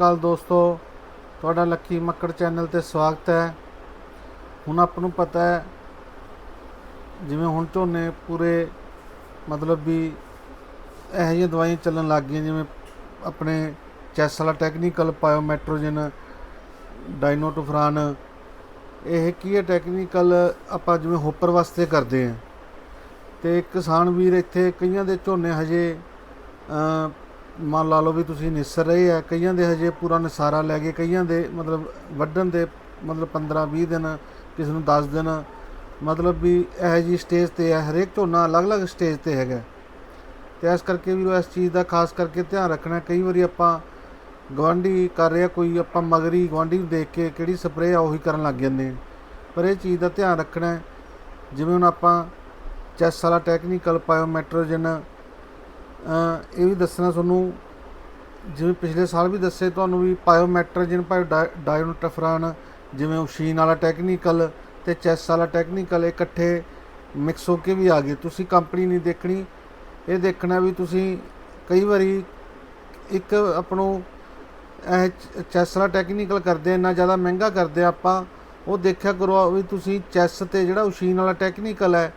ਕੱਲ ਦੋਸਤੋ, ਤੁਹਾਡਾ ਲੱਕੀ ਮੱਕੜ ਚੈਨਲ ਤੇ ਸਵਾਗਤ ਹੈ। ਹੁਣ ਆਪ ਨੂੰ ਪਤਾ ਹੈ, ਜਿਵੇਂ ਹੁਣ ਝੋਨੇ ਪੂਰੇ ਮਤਲਬ ਵੀ ਇਹੋ ਜਿਹੀਆਂ ਦਵਾਈਆਂ ਚੱਲਣ ਲੱਗ ਗਈਆਂ, ਜਿਵੇਂ ਆਪਣੇ ਚੈਸ ਵਾਲਾ ਟੈਕਨੀਕਲ ਪਾਇਓਮੈਟ੍ਰੋਜਨ ਡਾਇਨੋਟੋਫਰਾਨ ਇਹ ਕੀ ਹੈ ਟੈਕਨੀਕਲ ਆਪਾਂ ਜਿਵੇਂ ਹੋਪਰ ਵਾਸਤੇ ਕਰਦੇ ਹਾਂ। ਤੇ ਕਿਸਾਨ ਵੀਰ ਇੱਥੇ ਕਈਆਂ ਦੇ ਝੋਨੇ ਹਜੇ ਮੰਨ ਲਾ ਲਓ ਵੀ ਤੁਸੀਂ ਨਿਸਰ ਰਹੇ ਆ, ਕਈਆਂ ਦੇ ਹਜੇ ਪੂਰਾ ਨਸਾਰਾ ਲੈ ਕੇ, ਕਈਆਂ ਦੇ ਮਤਲਬ ਵੱਢਣ ਦੇ ਮਤਲਬ 15 20 ਦਿਨ, ਕਿਸੇ ਨੂੰ 10 ਦਿਨ, ਮਤਲਬ ਵੀ ਇਹੋ ਜੀ ਸਟੇਜ ਤੇ ਹੈ ਹਰੇਕ ਝੋਨਾ ਅਲੱਗ-ਅਲੱਗ ਸਟੇਜ ਤੇ ਹੈਗਾ। ਤੇ ਇਸ ਕਰਕੇ ਵੀ ਇਸ ਚੀਜ਼ ਦਾ ਖਾਸ ਕਰਕੇ ਧਿਆਨ ਰੱਖਣਾ, ਕਈ ਵਾਰੀ ਆਪਾਂ ਗਵਾਂਢੀ ਕਰ ਰਿਹਾ ਕੋਈ ਆਪਾਂ ਮਗਰੀ ਗਵਾਂਢੀ ਨੂੰ ਦੇਖ ਕੇ ਕਿਹੜੀ ਸਪਰੇਅ ਆ, ਉਹੀ ਕਰਨ ਲੱਗ ਜਾਂਦੇ ਪਰ ਇਹ ਚੀਜ਼ ਦਾ ਧਿਆਨ ਰੱਖਣਾ, ਜਿਵੇਂ ਹੁਣ ਆਪਾਂ ਚੈਸ ਵਾਲਾ ਟੈਕਨੀਕਲ ਪਾਇਓਮੈਟਰੋਜਨ ਇਹ ਵੀ ਦੱਸਣਾ ਤੁਹਾਨੂੰ, ਜਿਵੇਂ ਪਿਛਲੇ ਸਾਲ ਵੀ ਦੱਸੇ ਤੁਹਾਨੂੰ ਵੀ ਪਾਇਓਮੈਟ੍ਰੋਜਨ ਪਾਇਓ ਡਾਇਨੋਟਫਰਾਨ ਜਿਵੇਂ ਉਸ਼ੀਨ ਵਾਲਾ ਟੈਕਨੀਕਲ ਤੇ ਚੈਸ ਵਾਲਾ ਟੈਕਨੀਕਲ ਇਕੱਠੇ ਮਿਕਸ ਹੋ ਕੇ ਵੀ ਆ ਗਏ। ਤੁਸੀਂ ਕੰਪਨੀ ਨਹੀਂ ਦੇਖਣੀ, ਇਹ ਦੇਖਣਾ ਵੀ ਤੁਸੀਂ ਕਈ ਵਾਰੀ ਇੱਕ ਆਪਣੋ ਇਹ ਚੈਸ ਵਾਲਾ ਟੈਕਨੀਕਲ ਕਰਦੇ ਇੰਨਾ ਜ਼ਿਆਦਾ ਮਹਿੰਗਾ ਕਰਦੇ ਆ ਆਪਾਂ, ਉਹ ਦੇਖਿਆ ਕਰੋ ਵੀ ਤੁਸੀਂ ਚੈਸ ਤੇ ਜਿਹੜਾ ਉਸ਼ੀਨ ਵਾਲਾ ਟੈਕਨੀਕਲ ਹੈ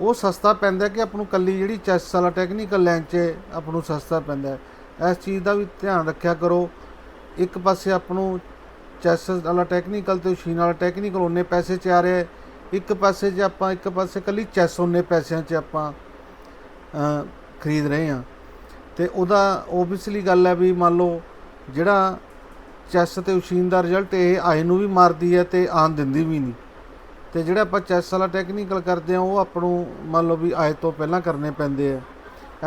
ਉਹ ਸਸਤਾ ਪੈਂਦਾ ਕਿ ਆਪ ਨੂੰ ਕੱਲੀ ਜਿਹੜੀ ਚੈਸ ਵਾਲਾ ਟੈਕਨੀਕਲ ਲੈਣ 'ਚ ਆਪ ਨੂੰ ਸਸਤਾ ਪੈਂਦਾ ਇਸ ਚੀਜ਼ ਦਾ ਵੀ ਧਿਆਨ ਰੱਖਿਆ ਕਰੋ। ਇੱਕ ਪਾਸੇ ਆਪ ਨੂੰ ਚੈਸ ਵਾਲਾ ਟੈਕਨੀਕਲ ਤੇ ਉਸ਼ੀਨ ਵਾਲਾ ਟੈਕਨੀਕਲ ਉਹਨੇ ਪੈਸੇ 'ਚ ਆ ਰਿਹਾ ਇੱਕ ਪਾਸੇ ਜੇ ਆਪਾਂ, ਇੱਕ ਪਾਸੇ ਕੱਲੀ ਚੈਸ ਉਹਨੇ ਪੈਸਿਆਂ 'ਚ ਆਪਾਂ ਖਰੀਦ ਰਹੇ ਹਾਂ। ਤੇ ਉਹਦਾ ਓਬਵੀਅਸਲੀ ਗੱਲ ਹੈ ਵੀ ਮੰਨ ਲਓ ਜਿਹੜਾ ਚੈਸ ਤੇ ਉਸ਼ੀਨ ਦਾ ਰਿਜ਼ਲਟ ਇਹ ਆਏ ਨੂੰ ਵੀ ਮਾਰਦੀ ਹੈ ਤੇ ਆਨ ਦਿੰਦੀ ਵੀ ਨਹੀਂ। ਤੇ ਜਿਹੜਾ ਆਪਾਂ ਚੈਸ ਵਾਲਾ ਟੈਕਨੀਕਲ ਕਰਦੇ ਆ ਉਹ ਆਪਾਂ ਨੂੰ ਮੰਨ ਲਓ ਵੀ ਆਏ ਤੋਂ ਪਹਿਲਾਂ ਕਰਨੇ ਪੈਂਦੇ ਆ।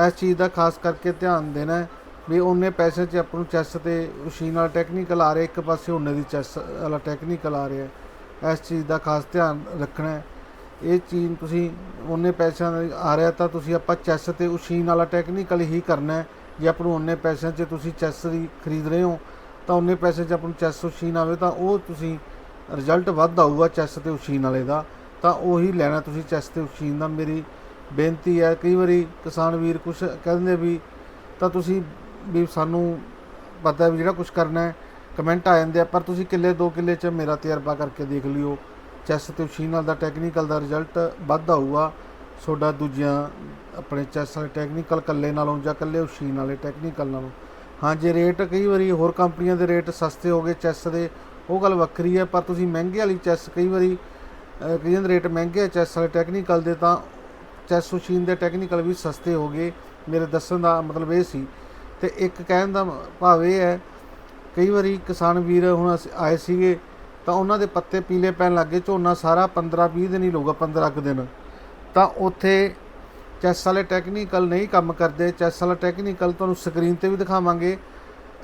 ਇਸ ਚੀਜ਼ ਦਾ ਖਾਸ ਕਰਕੇ ਧਿਆਨ ਦੇਣਾ ਵੀ ਉਹਨੇ ਪੈਸੇ 'ਚ ਆਪਾਂ ਨੂੰ ਚੈਸ ਤੇ ਉਸ਼ੀਨ ਵਾਲਾ ਟੈਕਨੀਕਲ ਆ ਰਿਹਾ, ਇੱਕ ਪਾਸੇ ਉਹਨੇ ਦੀ ਚੈਸ ਵਾਲਾ ਟੈਕਨੀਕਲ ਆ ਰਿਹਾ ਇਸ ਚੀਜ਼ ਦਾ ਖਾਸ ਧਿਆਨ ਰੱਖਣਾ ਇਹ ਚੀਜ਼ ਤੁਸੀਂ ਉਹਨੇ ਪੈਸਿਆਂ ਦਾ ਆ ਰਿਹਾ ਤਾਂ ਤੁਸੀਂ ਆਪਾਂ ਚੈਸ ਤੇ ਉਸ਼ੀਨ ਵਾਲਾ ਟੈਕਨੀਕਲ ਹੀ ਕਰਨਾ ਜੇ ਆਪਾਂ ਨੂੰ ਉਹਨੇ ਪੈਸਿਆਂ 'ਚ ਤੁਸੀਂ ਚੈਸ ਦੀ ਖਰੀਦ ਰਹੇ ਹੋ, ਤਾਂ ਉਹਨੇ ਪੈਸੇ 'ਚ ਆਪਾਂ ਨੂੰ ਚੈਸ ਉਸ਼ੀਨ ਆਵੇ ਤਾਂ ਉਹ ਤੁਸੀਂ ਰਿਜ਼ਲਟ ਵੱਧ ਆਊਗਾ ਚੈਸ ਤੇ ਉਸ਼ੀਨ ਵਾਲੇ ਦਾ, ਤਾਂ ਉਹੀ ਲੈਣਾ ਤੁਸੀਂ ਚੈਸ ਤੇ ਉਸ਼ੀਨ ਦਾ। ਮੇਰੀ ਬੇਨਤੀ ਹੈ, ਕਈ ਵਾਰੀ ਕਿਸਾਨ ਵੀਰ ਕੁਝ ਕਹਿੰਦੇ ਵੀ, ਤਾਂ ਤੁਸੀਂ ਵੀ ਸਾਨੂੰ ਪਤਾ ਵੀ ਜਿਹੜਾ ਕੁਝ ਕਰਨਾ ਹੈ, ਕਮੈਂਟ ਆ ਜਾਂਦੇ ਆ, ਪਰ ਤੁਸੀਂ ਕਿੱਲੇ ਦੋ ਕਿੱਲੇ 'ਚ ਮੇਰਾ ਤਜਰਬਾ ਕਰਕੇ ਦੇਖ ਲਿਓ। ਚੈਸ ਤੇ ਉਸ਼ੀਨ ਨਾਲ ਦਾ ਟੈਕਨੀਕਲ ਦਾ ਰਿਜ਼ਲਟ ਵੱਧ ਆਊਗਾ ਤੁਹਾਡਾ ਦੂਜਿਆਂ ਆਪਣੇ ਚੈਸ ਵਾਲੇ ਟੈਕਨੀਕਲ ਕੱਲੇ ਨਾਲੋਂ ਜਾਂ ਕੱਲੇ ਉਸ਼ੀਨ ਵਾਲੇ ਟੈਕਨੀਕਲ ਨਾਲੋਂ। ਹਾਂ ਜੇ ਰੇਟ ਕਈ ਵਾਰੀ ਹੋਰ ਕੰਪਨੀਆਂ ਦੇ ਰੇਟ ਸਸਤੇ ਹੋ ਗਏ ਚੈਸ ਦੇ ਉਹ ਗੱਲ ਵੱਖਰੀ ਹੈ ਪਰ ਤੁਸੀਂ ਮਹਿੰਗੇ ਵਾਲੀ ਚੈਸ ਕਈ ਵਾਰੀ ਅ, ਕਈਆਂ ਦੇ ਰੇਟ ਮਹਿੰਗੇ ਆ ਚੈਸ ਵਾਲੇ ਟੈਕਨੀਕਲ ਦੇ ਤਾਂ ਚੈਸ ਮਸ਼ੀਨ ਦੇ ਟੈਕਨੀਕਲ ਵੀ ਸਸਤੇ ਹੋ ਗਏ। ਮੇਰੇ ਦੱਸਣ ਦਾ ਮਤਲਬ ਇਹ ਸੀ। ਤੇ ਇੱਕ ਕਹਿਣ ਦਾ ਭਾਵ ਇਹ ਹੈ ਕਈ ਵਾਰੀ ਕਿਸਾਨ ਵੀਰ ਹੁਣ ਅਸੀਂ ਆਏ ਸੀਗੇ ਤਾਂ ਉਹਨਾਂ ਦੇ ਪੱਤੇ ਪੀਲੇ ਪੈਣ ਲੱਗੇ ਝੋਨਾ ਸਾਰਾ 15 20 ਦਿਨ ਹੀ ਲਊਗਾ 15 ਕੁ ਦਿਨ। ਤਾਂ ਉੱਥੇ ਚੈਸ ਵਾਲੇ ਟੈਕਨੀਕਲ ਨਹੀਂ ਕੰਮ ਕਰਦੇ ਚੈਸ ਵਾਲਾ ਟੈਕਨੀਕਲ ਤੁਹਾਨੂੰ ਸਕਰੀਨ ਤੇ ਵੀ ਦਿਖਾਵਾਂਗੇ।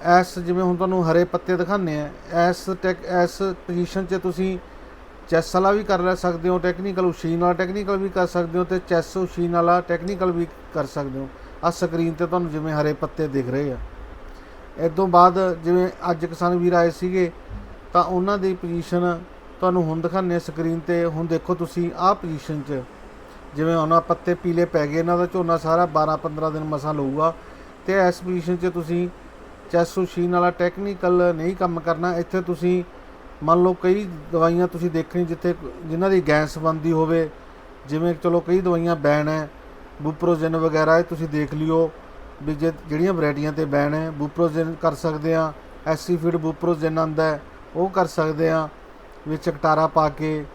ਐਸ ਜਿਵੇਂ ਹੁਣ ਤੁਹਾਨੂੰ ਹਰੇ ਪੱਤੇ ਦਿਖਾਣੇ ਆ, ਐਸ ਟੈਕ, ਐਸ ਪੋਜੀਸ਼ਨ 'ਚ ਤੁਸੀਂ ਚੈਸ ਵਾਲਾ ਵੀ ਕਰ ਲੈ ਸਕਦੇ ਹੋ ਟੈਕਨੀਕਲ ਉਸ਼ੀਨ ਵਾਲਾ ਟੈਕਨੀਕਲ ਵੀ ਕਰ ਸਕਦੇ ਹੋ ਤੇ ਚੈਸ ਉਸ਼ੀਨ ਵਾਲਾ ਟੈਕਨੀਕਲ ਵੀ ਕਰ ਸਕਦੇ ਹੋ। ਆ ਸਕਰੀਨ ਤੇ ਤੁਹਾਨੂੰ ਜਿਵੇਂ ਹਰੇ ਪੱਤੇ ਦਿਖ ਰਹੇ ਆ। ਇਸ ਤੋਂ ਬਾਅਦ ਜਿਵੇਂ ਅੱਜ ਕਿਸਾਨ ਵੀਰ ਆਏ ਸੀਗੇ, ਤਾਂ ਉਹਨਾਂ ਦੀ ਪੋਜੀਸ਼ਨ ਤੁਹਾਨੂੰ ਹੁਣ ਦਿਖਾਣੇ ਸਕਰੀਨ ਤੇ। ਹੁਣ ਦੇਖੋ ਤੁਸੀਂ ਆਹ ਪੋਜੀਸ਼ਨ 'ਚ, ਜਿਵੇਂ ਉਹਨਾਂ ਪੱਤੇ ਪੀਲੇ ਪੈ ਗਏ, ਇਹਨਾਂ ਦਾ ਝੋਨਾ ਸਾਰਾ 12 15 ਦਿਨ ਮਸਾਂ ਲਊਗਾ ਤੇ ਇਸ ਪੋਜੀਸ਼ਨ 'ਚ ਤੁਸੀਂ ਚੈਸ ਮਸ਼ੀਨ ਵਾਲਾ ਟੈਕਨੀਕਲ ਨਹੀਂ ਕੰਮ ਕਰਨਾ, ਇੱਥੇ ਤੁਸੀਂ ਮੰਨ ਲਓ ਕਈ ਦਵਾਈਆਂ ਤੁਸੀਂ ਦੇਖਣੀ ਜਿੱਥੇ ਜਿਨ੍ਹਾਂ ਦੀ ਗੈਸ ਬੰਦੀ ਹੋਵੇ, ਜਿਵੇਂ ਚਲੋ ਕਈ ਦਵਾਈਆਂ ਬੈਨ ਹੈ, ਬੂਪਰੋਜਨ ਵਗੈਰਾ ਇਹ ਤੁਸੀਂ ਦੇਖ ਲਿਓ, ਵੀ ਜੇ ਜਿਹੜੀਆਂ ਵੈਰਾਈਟੀਆਂ ਤੇ ਬੈਨ ਹੈ, ਬੂਪਰੋਜਨ ਕਰ ਸਕਦੇ ਆ ਐਸੀਫਿਡ ਬੂਪਰੋਜਨ ਆਂਦਾ ਉਹ ਕਰ ਸਕਦੇ ਆ ਵਿੱਚ ਕਟਾਰਾ ਪਾ ਕੇ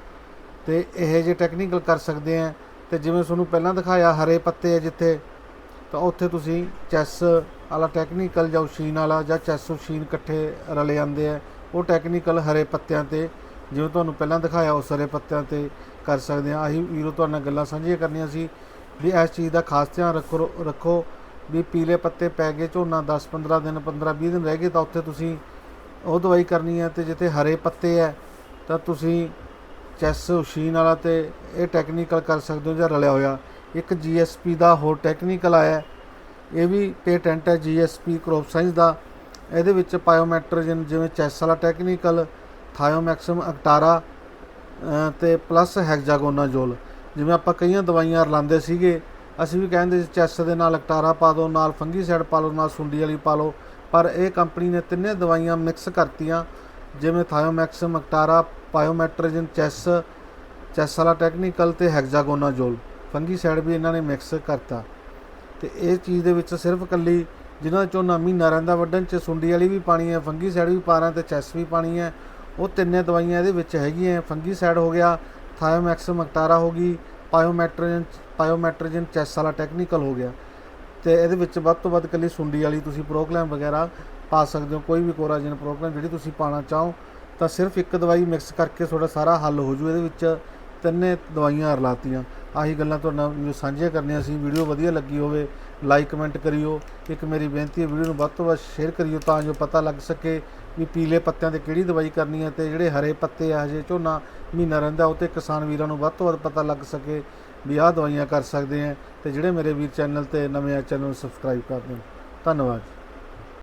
ਤੇ ਇਹ ਜੇ ਟੈਕਨੀਕਲ ਕਰ ਸਕਦੇ ਆ ਤੇ ਜਿਵੇਂ ਤੁਹਾਨੂੰ ਪਹਿਲਾਂ ਦਿਖਾਇਆ, ਹਰੇ ਪੱਤੇ ਹੈ ਜਿੱਥੇ ਤਾਂ ਉੱਥੇ ਤੁਸੀਂ ਚੈਸ ਵਾਲਾ ਟੈਕਨੀਕਲ ਜਾਂ ਉਸ਼ੀਨ ਵਾਲਾ ਜਾਂ ਚੈਸ ਉਸ਼ੀਨ ਇਕੱਠੇ ਰਲੇ ਜਾਂਦੇ ਆ। ਉਹ ਟੈਕਨੀਕਲ ਹਰੇ ਪੱਤਿਆਂ ਤੇ, ਜਿਵੇਂ ਤੁਹਾਨੂੰ ਪਹਿਲਾਂ ਦਿਖਾਇਆ ਉਸ ਹਰੇ ਪੱਤਿਆਂ ਤੇ ਕਰ ਸਕਦੇ ਆ। ਆਹੀ ਵੀਰੋ ਤੁਹਾਡੇ ਨਾਲ ਗੱਲਾਂ ਸਾਂਝੀਆਂ ਕਰਨੀਆਂ ਸੀ ਵੀ ਇਸ ਚੀਜ਼ ਦਾ ਖਾਸ ਧਿਆਨ ਰੱਖੋ ਰੱਖੋ ਵੀ ਪੀਲੇ ਪੱਤੇ ਪੈ ਗਏ, ਝੋਨਾ 10 15 ਦਿਨ 15 20 ਦਿਨ ਰਹਿ ਗਏ ਤਾਂ ਉੱਥੇ ਤੁਸੀਂ ਉਹ ਦਵਾਈ ਕਰਨੀ ਹੈ ਤੇ ਜਿੱਥੇ ਹਰੇ ਪੱਤੇ ਹੈ ਤਾਂ ਤੁਸੀਂ ਚੈਸ ਉਸ਼ੀਨ ਵਾਲਾ ਤੇ ਇਹ ਟੈਕਨੀਕਲ ਕਰ ਸਕਦੇ ਹੋ ਜਾਂ ਰਲਿਆ ਹੋਇਆ। ਇੱਕ ਜੀਐਸਪੀ ਦਾ ਹੋਰ ਟੈਕਨੀਕਲ ਆਇਆ ਇਹ ਵੀ ਪੇਟੈਂਟ ਹੈ ਜੀਐਸਪੀ ਕ੍ਰੋਪ ਸਾਇੰਸ ਦਾ। ਇਹਦੇ ਵਿੱਚ ਪਾਇਓਮੈਟ੍ਰੋਜਨ ਜਿਵੇਂ ਚੈਸ ਵਾਲਾ ਟੈਕਨੀਕਲ ਥਾਇਓਮੈਕਸਮ ਅਕਟਾਰਾ ਅ, ਤੇ ਪਲੱਸ ਹੈਗਜ਼ਾਗੋਨਾਜੋਲ ਜਿਵੇਂ ਆਪਾਂ ਕਈਆਂ ਦਵਾਈਆਂ ਰਲਾਉਂਦੇ ਸੀਗੇ ਅਸੀਂ ਵੀ ਕਹਿੰਦੇ ਸੀ ਚੈਸ ਦੇ ਨਾਲ ਅਕਟਾਰਾ ਪਾ ਦਿਓ ਨਾਲ ਫੰਗੀਸਾਈਡ ਪਾ ਲਓ ਨਾਲ ਸੁੰਡੀ ਵਾਲੀ ਪਾ ਲਓ। ਪਰ ਇਹ ਕੰਪਨੀ ਨੇ ਤਿੰਨੇ ਦਵਾਈਆਂ ਮਿਕਸ ਕਰਤੀਆਂ ਜਿਵੇਂ thiamethoxam Actara pymetrozine Chess Chess ਵਾਲਾ ਟੈਕਨੀਕਲ ਤੇ ਹੈਗਜ਼ਾਗੋਨਾਜ਼ੋਲ ਫੰਗੀਸਾਈਡ ਵੀ ਇਹਨਾਂ ਨੇ ਮਿਕਸ ਕਰਤਾ। ਤੇ ਇਹ ਚੀਜ਼ ਦੇ ਵਿੱਚ ਸਿਰਫ ਕੱਲੀ ਜਿਨ੍ਹਾਂ ਦਾ ਝੋਨਾ ਮਹੀਨਾ ਰਹਿੰਦਾ ਵੱਢਣ ਚ, ਸੁੰਡੀ ਵਾਲੀ ਵੀ ਪਾਣੀ ਹੈ, ਫੰਗੀ ਸਾਈਡ ਵੀ ਪਾ ਰਹੇ ਤੇ ਚੈਸ ਵੀ ਪਾਣੀ ਹੈ। ਉਹ ਤਿੰਨੇ ਦਵਾਈਆਂ ਇਹਦੇ ਵਿੱਚ ਹੈਗੀਆਂ ਫੰਗੀ ਸਾਈਡ ਹੋ ਗਿਆ, ਥਾਇਓਮੈਕਸ ਮਕਤਾਰਾ ਹੋ ਗਈ ਪਾਇਓਮੈਟ੍ਰਿਜਨ ਪਾਇਓਮੈਟ੍ਰਿਜਨ ਚੈਸ ਵਾਲਾ ਟੈਕਨੀਕਲ ਹੋ ਗਿਆ। ਤੇ ਇਹਦੇ ਵਿੱਚ ਵੱਧ ਤੋਂ ਵੱਧ ਕੱਲੀ ਸੁੰਡੀ ਵਾਲੀ ਤੁਸੀਂ ਪ੍ਰੋਗਰਾਮ ਵਗੈਰਾ ਪਾ ਸਕਦੇ ਹੋ, ਕੋਈ ਵੀ ਕੋਰਾਜਨ ਪ੍ਰੋਗਰਾਮ ਜਿਹੜੀ ਤੁਸੀਂ ਪਾਣਾ ਚਾਹੋ, ਤਾਂ ਸਿਰਫ ਇੱਕ ਦਵਾਈ ਮਿਕਸ ਕਰਕੇ ਤੁਹਾਡਾ ਸਾਰਾ ਹੱਲ ਹੋ ਜੂ ਇਹਦੇ ਵਿੱਚ। ਤਿੰਨੇ ਦਵਾਈਆਂ ਰਲਾਤੀਆਂ ਆਹੀ ਗੱਲਾਂ ਤੁਹਾਡਾ ਜੋ ਸਾਂਝੀਆਂ ਕਰਨੀਆਂ ਸੀ, ਵੀਡੀਓ ਵਧੀਆ ਲੱਗੀ ਹੋਵੇ ਲਾਈਕ ਕਮੈਂਟ ਕਰਿਓ, ਇੱਕ ਮੇਰੀ ਬੇਨਤੀ ਹੈ ਵੀਡੀਓ ਨੂੰ ਵੱਧ ਤੋਂ ਵੱਧ ਸ਼ੇਅਰ ਕਰਿਓ ਤਾਂ ਜੋ ਪਤਾ ਲੱਗ ਸਕੇ ਵੀ ਪੀਲੇ ਪੱਤਿਆਂ ਤੇ ਕਿਹੜੀ ਦਵਾਈ ਕਰਨੀ ਹੈ ਤੇ ਜਿਹੜੇ ਹਰੇ ਪੱਤੇ ਆ, ਹਜੇ ਝੋਨਾ ਮਹੀਨਾ ਰਹਿੰਦਾ, ਉਹ ਤੇ ਕਿਸਾਨ ਵੀਰਾਂ ਨੂੰ ਵੱਧ ਤੋਂ ਵੱਧ ਪਤਾ ਲੱਗ ਸਕੇ ਵੀ ਆਹ ਦਵਾਈਆਂ ਕਰ ਸਕਦੇ ਆ ਤੇ ਜਿਹੜੇ ਮੇਰੇ ਵੀਰ ਚੈਨਲ ਤੇ ਨਵੇਂ ਆ, ਚੈਨਲ ਨੂੰ ਸਬਸਕ੍ਰਾਈਬ ਕਰ ਦਿਓ। ਧੰਨਵਾਦ।